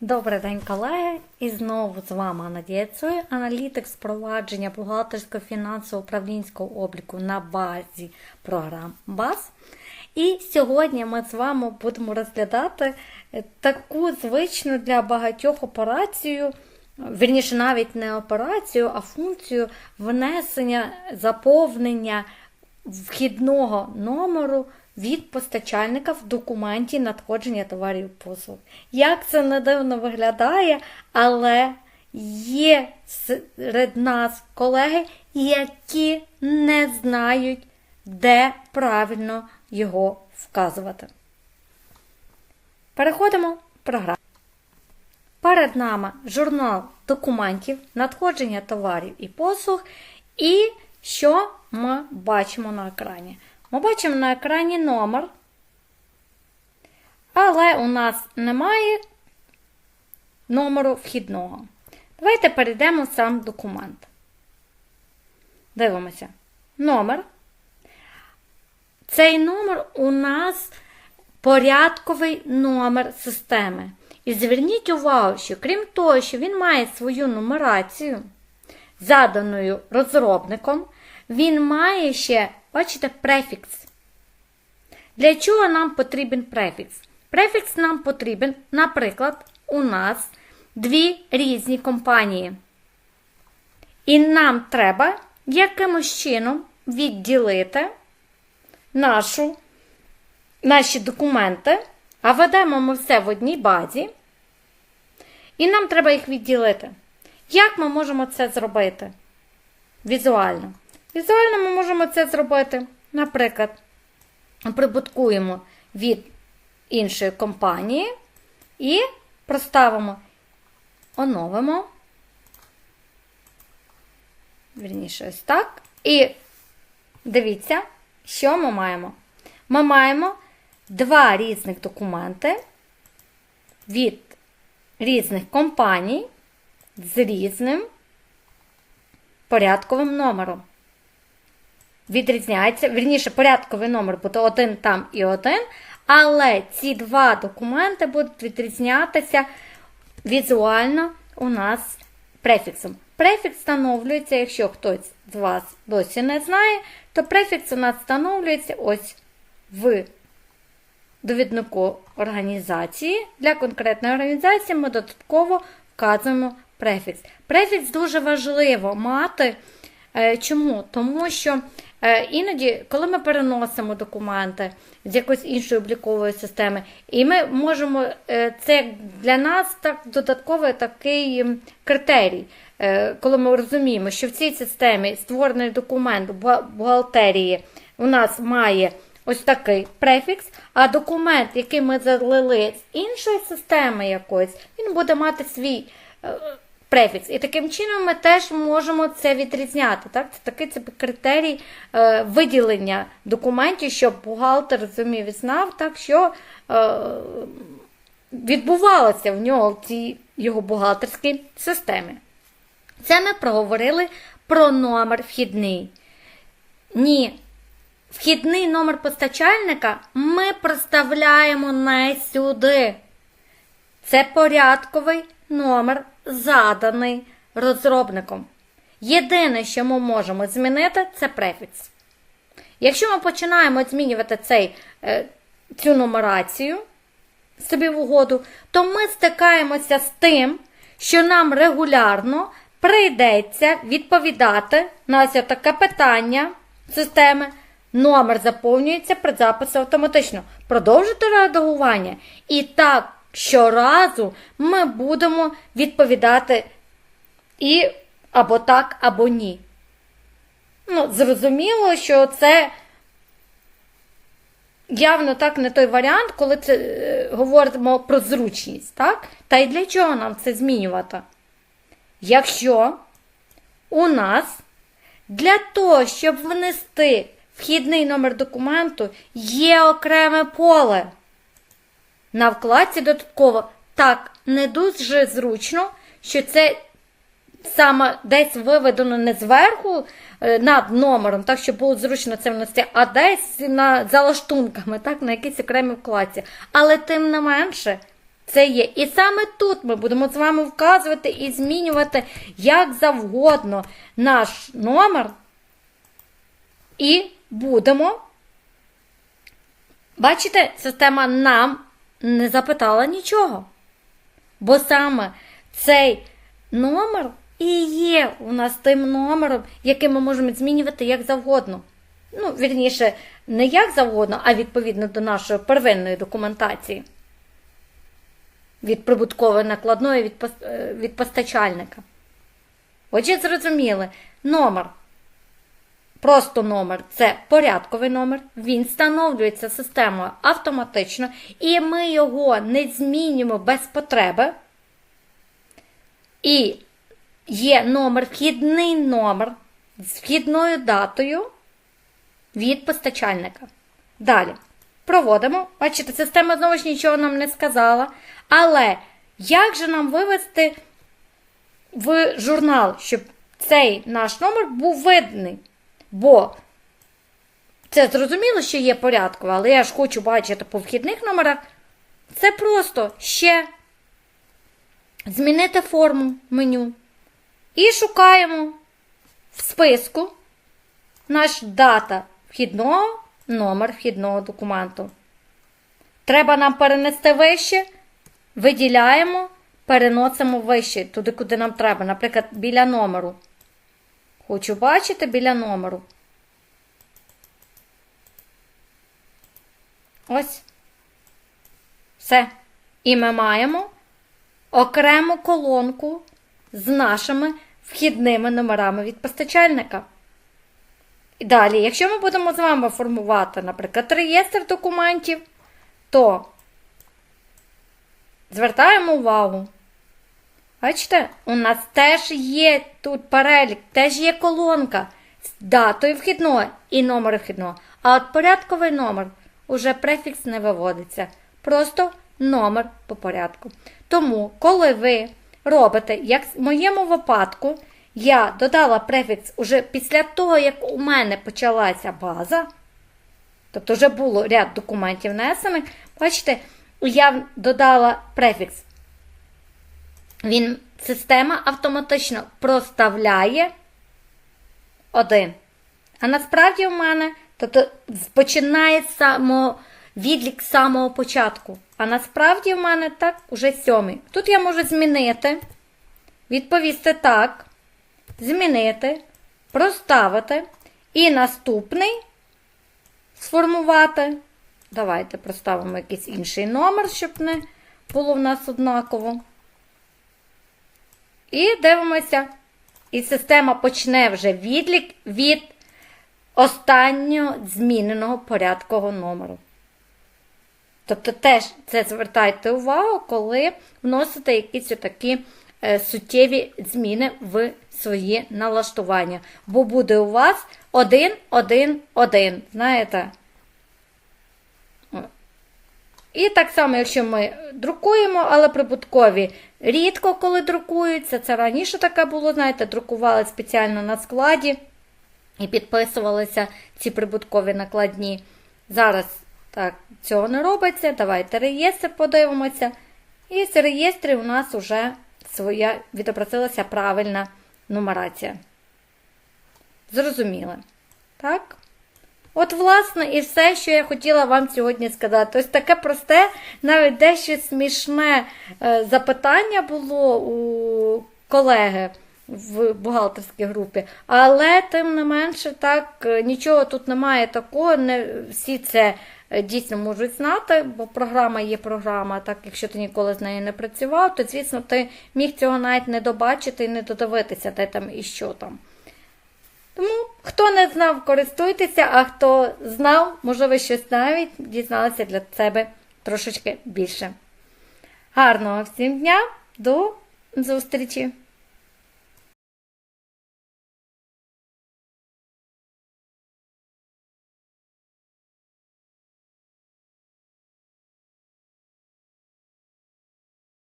Добрий день, колеги! І знову з вами Надія Цой, аналітик з провадження бухгалтерського фінансово управлінського обліку на базі програм БАЗ. І сьогодні ми з вами будемо розглядати е, таку звичну для багатьох операцію, вірніше, навіть не операцію, а функцію внесення заповнення вхідного номеру від постачальника в документі надходження товарів і послуг. Як це не виглядає, але є серед нас колеги, які не знають, де правильно його вказувати. Переходимо в програму. Перед нами журнал документів, надходження товарів і послуг. І що ми бачимо на екрані? Ми бачимо на екрані номер, але у нас немає номеру вхідного. Давайте перейдемо в сам документ. Дивимося. Номер. Цей номер у нас порядковий номер системи. І зверніть увагу, що крім того, що він має свою нумерацію, заданою розробником, він має ще, бачите, префікс. Для чого нам потрібен префікс? Префікс нам потрібен, наприклад, у нас дві різні компанії. І нам треба якимось чином відділити нашу, наші документи, а ведемо ми все в одній базі. І нам треба їх відділити. Як ми можемо це зробити? Візуально. Візуально ми можемо це зробити, наприклад, прибуткуємо від іншої компанії і проставимо, оновимо. Вірніше, ось так. І дивіться, що ми маємо. Ми маємо два різних документи від різних компаній з різним порядковим номером. Відрізняється, вірніше, порядковий номер буде один там і один, але ці два документи будуть відрізнятися візуально у нас префіксом. Префікс встановлюється, якщо хтось з вас досі не знає, то префікс у нас встановлюється ось в довіднику організації. Для конкретної організації ми додатково вказуємо префікс. Префікс дуже важливо мати. Чому? Тому що іноді, коли ми переносимо документи з якоїсь іншої облікової системи, і ми можемо, це для нас так додатковий такий критерій, коли ми розуміємо, що в цій системі створений документ бухгалтерії у нас має ось такий префікс, а документ, який ми залили з іншої системи якоїсь, він буде мати свій префікс. І таким чином ми теж можемо це відрізняти. Так? Це такий це критерій е, виділення документів, щоб бухгалтер розумів і знав, так, що е, відбувалося в нього в цій його бухгалтерській системі. Це ми проговорили про номер вхідний. Ні. Вхідний номер постачальника ми проставляємо не сюди. Це порядковий номер заданий розробником. Єдине, що ми можемо змінити, це префікс. Якщо ми починаємо змінювати цей, цю нумерацію собі в угоду, то ми стикаємося з тим, що нам регулярно прийдеться відповідати на ось таке питання системи. Номер заповнюється при записі автоматично. Продовжити редагування. І так щоразу ми будемо відповідати і або так, або ні. Ну, Зрозуміло, що це явно так не той варіант, коли це е, говоримо про зручність. так? Та й для чого нам це змінювати? Якщо у нас для того, щоб внести вхідний номер документу, є окреме поле. На вкладці додатково так не дуже зручно, що це саме десь виведено не зверху над номером, так щоб було зручно це внести, а десь на залаштунками, так, на якійсь окремій вкладці. Але тим не менше, це є. І саме тут ми будемо з вами вказувати і змінювати як завгодно наш номер. І будемо. Бачите, система нам не запитала нічого. Бо саме цей номер і є у нас тим номером, який ми можемо змінювати як завгодно. Ну, вірніше, не як завгодно, а відповідно до нашої первинної документації. Від прибуткової накладної від, е, постачальника. Отже, зрозуміли, номер. Просто номер це порядковий номер, він встановлюється системою автоматично, і ми його не змінюємо без потреби. І є номер, вхідний номер з вхідною датою від постачальника. Далі. Проводимо. Бачите, система знову ж нічого нам не сказала. Але як же нам вивести в журнал, щоб цей наш номер був видний? Бо це зрозуміло, що є порядково, але я ж хочу бачити по вхідних номерах. Це просто ще змінити форму меню. І шукаємо в списку наш дата вхідного, номер вхідного документу. Треба нам перенести вище, виділяємо, переносимо вище, туди, куди нам треба, наприклад, біля номеру. Хочу бачити біля номеру. Ось. Все. І ми маємо окрему колонку з нашими вхідними номерами від постачальника. І далі, якщо ми будемо з вами формувати, наприклад, реєстр документів, то звертаємо увагу. Бачите, у нас теж є тут перелік, теж є колонка з датою вхідного і номером вхідного. А от порядковий номер уже префікс не виводиться. Просто номер по порядку. Тому, коли ви робите, як в моєму випадку, я додала префікс уже після того, як у мене почалася база, тобто вже було ряд документів внесених, бачите, я додала префікс. Він, система автоматично проставляє один. А насправді в мене, тобто починає само, відлік з самого початку. А насправді в мене так уже сьомий. Тут я можу змінити, відповісти так, змінити, проставити. І наступний сформувати. Давайте проставимо якийсь інший номер, щоб не було в нас однаково. І дивимося. І система почне вже відлік від останнього зміненого порядкового номеру. Тобто теж це звертайте увагу, коли вносите якісь такі е, суттєві зміни в свої налаштування. Бо буде у вас 1, 1, 1. Знаєте? І так само, якщо ми друкуємо, але прибуткові рідко коли друкуються. Це раніше таке було, знаєте, друкували спеціально на складі і підписувалися ці прибуткові накладні. Зараз так, цього не робиться. Давайте реєстр подивимося. І з реєстрів у нас вже своя відобразилася правильна нумерація. Зрозуміли? Так? От, власне, і все, що я хотіла вам сьогодні сказати. Ось таке просте, навіть дещо смішне е, запитання було у колеги в бухгалтерській групі, але тим не менше, так, е, нічого тут немає такого, не всі це е, дійсно можуть знати, бо програма є програма, так якщо ти ніколи з нею не працював, то, звісно, ти міг цього навіть не добачити і не додивитися, де там і що там. Тому, хто не знав, користуйтеся, а хто знав, можливо, щось навіть дізналися для себе трошечки більше. Гарного всім дня, до зустрічі!